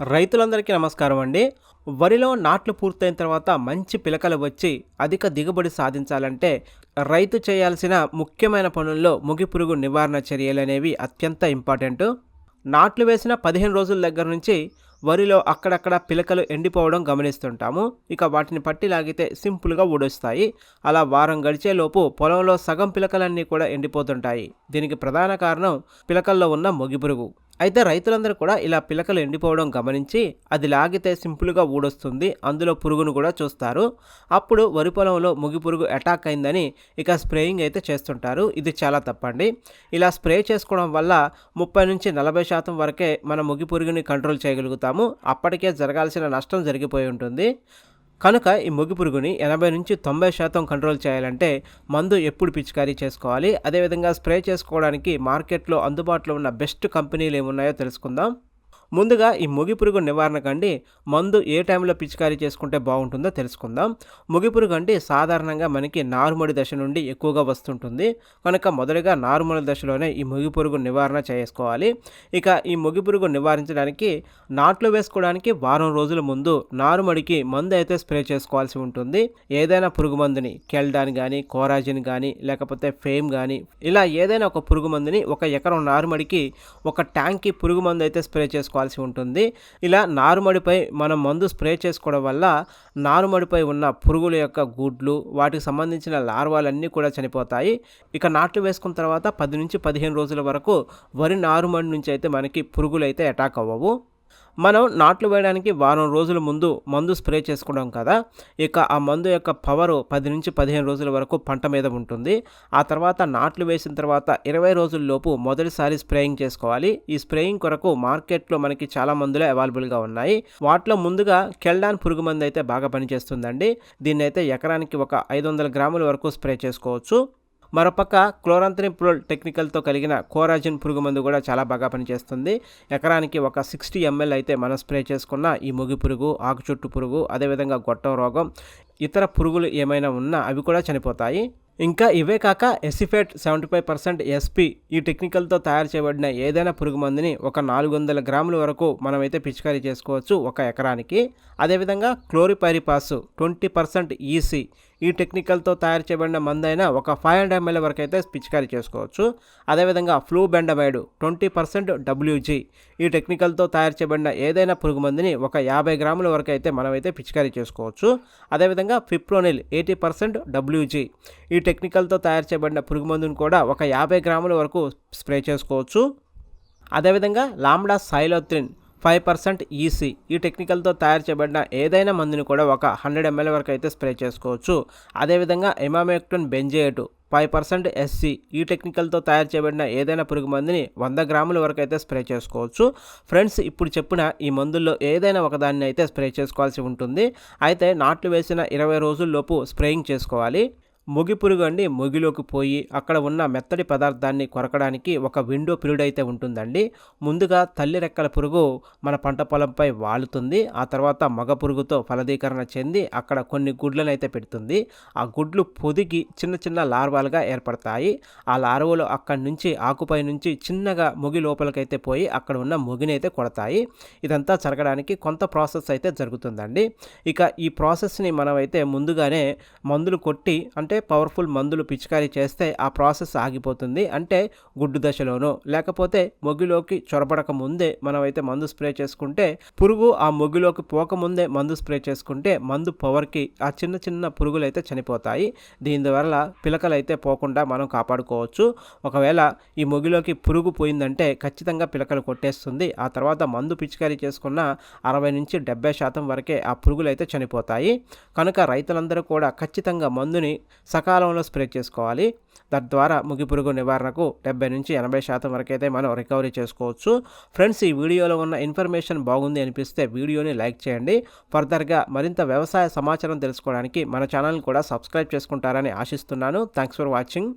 రైతులందరికీ నమస్కారం అండి. వరిలో నాట్లు పూర్తయిన తర్వాత మంచి పిలకలు వచ్చి అధిక దిగుబడి సాధించాలంటే రైతు చేయాల్సిన ముఖ్యమైన పనుల్లో ముగిపురుగు నివారణ చర్యలు అనేవి అత్యంత ఇంపార్టెంట్. నాట్లు వేసిన పదిహేను రోజుల దగ్గర నుంచి వరిలో అక్కడక్కడ పిలకలు ఎండిపోవడం గమనిస్తుంటాము. ఇక వాటిని పట్టి లాగితే సింపుల్గా ఊడొస్తాయి. అలా వారం గడిచేలోపు పొలంలో సగం పిలకలన్నీ కూడా ఎండిపోతుంటాయి. దీనికి ప్రధాన కారణం పిలకల్లో ఉన్న మొగి పురుగు అయితే రైతులందరూ కూడా ఇలా పిలకలు ఎండిపోవడం గమనించి అది లాగితే సింపుల్గా ఊడొస్తుంది అందులో పురుగును కూడా చూస్తారు. అప్పుడు వరి పొలంలో ముగి పురుగు అటాక్ అయిందని ఇక స్ప్రేయింగ్ అయితే చేస్తుంటారు. ఇది చాలా తప్పండి. ఇలా స్ప్రే చేసుకోవడం వల్ల ముప్పై నుంచి నలభై శాతం వరకే మన ముగి పురుగుని కంట్రోల్ చేయగలుగుతాము. అప్పటికే జరగాల్సిన నష్టం జరిగిపోయి ఉంటుంది. కనుక ఈ ముగి పురుగుని ఎనభై నుంచి తొంభై శాతం కంట్రోల్ చేయాలంటే మందు ఎప్పుడు పిచికారీ చేసుకోవాలి? అదేవిధంగా స్ప్రే చేసుకోవడానికి మార్కెట్లో అందుబాటులో ఉన్న బెస్ట్ కంపెనీలు ఏమున్నాయో తెలుసుకుందాం. ముందుగా ఈ ముగిపురుగు నివారణకండి మందు ఏ టైంలో పిచికారీ చేసుకుంటే బాగుంటుందో తెలుసుకుందాం. ముగిపురుగు అంటే సాధారణంగా మనకి నారుమడి దశ నుండి ఎక్కువగా వస్తుంటుంది. కనుక మొదటగా నారుమడి దశలోనే ఈ ముగిపురుగు నివారణ చేసుకోవాలి. ఇక ఈ ముగిపురుగు నివారించడానికి నాట్లు వేసుకోవడానికి వారం రోజుల ముందు నారుమడికి మందు అయితే స్ప్రే చేసుకోవాల్సి ఉంటుంది. ఏదైనా పురుగు మందుని కెల్డాన్ కానీ కోరాజిన్ కానీ లేకపోతే ఫేమ్ కానీ ఇలా ఏదైనా ఒక పురుగు మందుని ఒక ఎకరం నారుమడికి ఒక ట్యాంక్కి పురుగు మందు అయితే స్ప్రే చేసుకోవాలి చేసుకోవాల్సి ఉంటుంది. ఇలా నారుమడిపై మనం మందు స్ప్రే చేసుకోవడం వల్ల నారుమడిపై ఉన్న పురుగుల యొక్క గుడ్లు వాటికి సంబంధించిన లార్వాలన్నీ కూడా చనిపోతాయి. ఇక నాట్లు వేసుకున్న తర్వాత పది నుంచి పదిహేను రోజుల వరకు వరి నారుమడి నుంచి అయితే మనకి పురుగులు అయితే అటాక్ అవ్వవు. మనం నాట్లు వేయడానికి వారం రోజుల ముందు మందు స్ప్రే చేసుకున్నాం కదా ఇక ఆ మందు యొక్క పవర్ పది నుంచి పదిహేను రోజుల వరకు పంట మీద ఉంటుంది. ఆ తర్వాత నాట్లు వేసిన తర్వాత ఇరవై రోజుల్లోపు మొదటిసారి స్ప్రేయింగ్ చేసుకోవాలి. ఈ స్ప్రేయింగ్ కొరకు మార్కెట్లో మనకి చాలా మందులు అవైలబుల్గా ఉన్నాయి. వాటిలో ముందుగా కెల్డాన్ పురుగు మందు అయితే బాగా పనిచేస్తుందండి. దీన్ని అయితే ఎకరానికి ఒక ఐదు వందల గ్రాముల వరకు స్ప్రే చేసుకోవచ్చు. మరోపక్క క్లోరాంత్రిప్రోల్ టెక్నికల్తో కలిగిన కోరాజిన్ పురుగు మందు కూడా చాలా బాగా పనిచేస్తుంది. ఎకరానికి ఒక సిక్స్టీ ఎంఎల్ అయితే మనం స్ప్రే చేసుకున్న ఈ ముగి పురుగు ఆకు చుట్టు పురుగు అదేవిధంగా గొట్టం రోగం ఇతర పురుగులు ఏమైనా ఉన్నా అవి కూడా చనిపోతాయి. ఇంకా ఇవే కాక acephate seventy five percent SP ఈ టెక్నికల్తో తయారు చేయబడిన ఏదైనా పురుగు మందుని ఒక నాలుగు వందల గ్రాముల వరకు మనమైతే పిచికారీ చేసుకోవచ్చు ఒక ఎకరానికి. అదేవిధంగా క్లోరిపైరిపాస్ ట్వంటీ పర్సెంట్ ఈసీ ఈ టెక్నికల్తో తయారు చేయబడిన మందైన ఒక ఫైవ్ హండ్రెడ్ ఎంఎల్ వరకు అయితే పిచికారీ చేసుకోవచ్చు. అదేవిధంగా flubendiamide twenty percent WG. ఈ టెక్నికల్తో తయారు చేయబడిన ఏదైనా పురుగు మందుని ఒక యాభై గ్రాముల వరకు అయితే మనమైతే పిచికారీ చేసుకోవచ్చు. అదేవిధంగా ఫిప్రోనిల్ ఎయిటీ పర్సెంట్ డబ్ల్యూజీ. ఈ టెక్నికల్తో తయారు చేయబడిన పురుగు మందుని కూడా ఒక యాభై గ్రాముల వరకు స్ప్రే చేసుకోవచ్చు. అదేవిధంగా lambda cyhalothrin five percent EC. ఈ టెక్నికల్తో తయారు చేయబడిన ఏదైనా మందుని కూడా ఒక హండ్రెడ్ ఎంఎల్ వరకు అయితే స్ప్రే చేసుకోవచ్చు. అదేవిధంగా emamectin benzoate five percent SC. ఈ టెక్నికల్తో తయారు చేయబడిన ఏదైనా పురుగు మందుని వంద గ్రాముల వరకు అయితే స్ప్రే చేసుకోవచ్చు. ఫ్రెండ్స్ ఇప్పుడు చెప్పిన ఈ మందుల్లో ఏదైనా ఒకదాన్ని అయితే స్ప్రే చేసుకోవాల్సి ఉంటుంది. అయితే నాట్లు వేసిన ఇరవై రోజుల్లోపు స్ప్రేయింగ్ చేసుకోవాలి. ముగి పురుగు అండి ముగిలోకి పోయి అక్కడ ఉన్న మెత్తడి పదార్థాన్ని కొరకడానికి ఒక విండో పీరియడ్ అయితే ఉంటుందండి. ముందుగా తల్లి రెక్కల పురుగు మన పంట పొలంపై వాలుతుంది. ఆ తర్వాత మగ పురుగుతో ఫలదీకరణ చెంది అక్కడ కొన్ని గుడ్లను అయితే పెడుతుంది. ఆ గుడ్లు పొదిగి చిన్న చిన్న లార్వాలుగా ఏర్పడతాయి. ఆ లార్వలు అక్కడి నుంచి ఆకుపై నుంచి చిన్నగా ముగి లోపలికైతే పోయి అక్కడ ఉన్న ముగిని అయితే కొడతాయి. ఇదంతా జరగడానికి కొంత ప్రాసెస్ అయితే జరుగుతుందండి. ఇక ఈ ప్రాసెస్ని మనమైతే ముందుగానే మందులు కొట్టి అంటే అంటే పవర్ఫుల్ మందులు పిచికారీ చేస్తే ఆ ప్రాసెస్ ఆగిపోతుంది. అంటే గుడ్డు దశలోనో లేకపోతే మొగ్గులోకి చొరబడక ముందే మనమైతే మందు స్ప్రే చేసుకుంటే పురుగు ఆ మొగ్గులోకి పోకముందే మందు స్ప్రే చేసుకుంటే మందు పవర్కి ఆ చిన్న చిన్న పురుగులు అయితే చనిపోతాయి. దీనివల్ల పిలకలు అయితే పోకుండా మనం కాపాడుకోవచ్చు. ఒకవేళ ఈ మొగ్గులోకి పురుగు పోయిందంటే ఖచ్చితంగా పిలకలు కొట్టేస్తుంది. ఆ తర్వాత మందు పిచికారీ చేసుకున్న అరవై నుంచి డెబ్బై శాతం వరకే ఆ పురుగులు అయితే చనిపోతాయి. కనుక రైతులందరూ కూడా ఖచ్చితంగా మందుని సకాలంలో స్ప్రే చేసుకోవాలి. తద్వారా ముగిపురుగు నివారణకు డెబ్బై నుంచి ఎనభై శాతం వరకు అయితే మనం రికవరీ చేసుకోవచ్చు. ఫ్రెండ్స్ ఈ వీడియోలో ఉన్న ఇన్ఫర్మేషన్ బాగుంది అనిపిస్తే వీడియోని లైక్ చేయండి. ఫర్దర్గా మరింత వ్యవసాయ సమాచారం తెలుసుకోవడానికి మన ఛానల్ని కూడా సబ్స్క్రైబ్ చేసుకుంటారని ఆశిస్తున్నాను. Thanks for watching.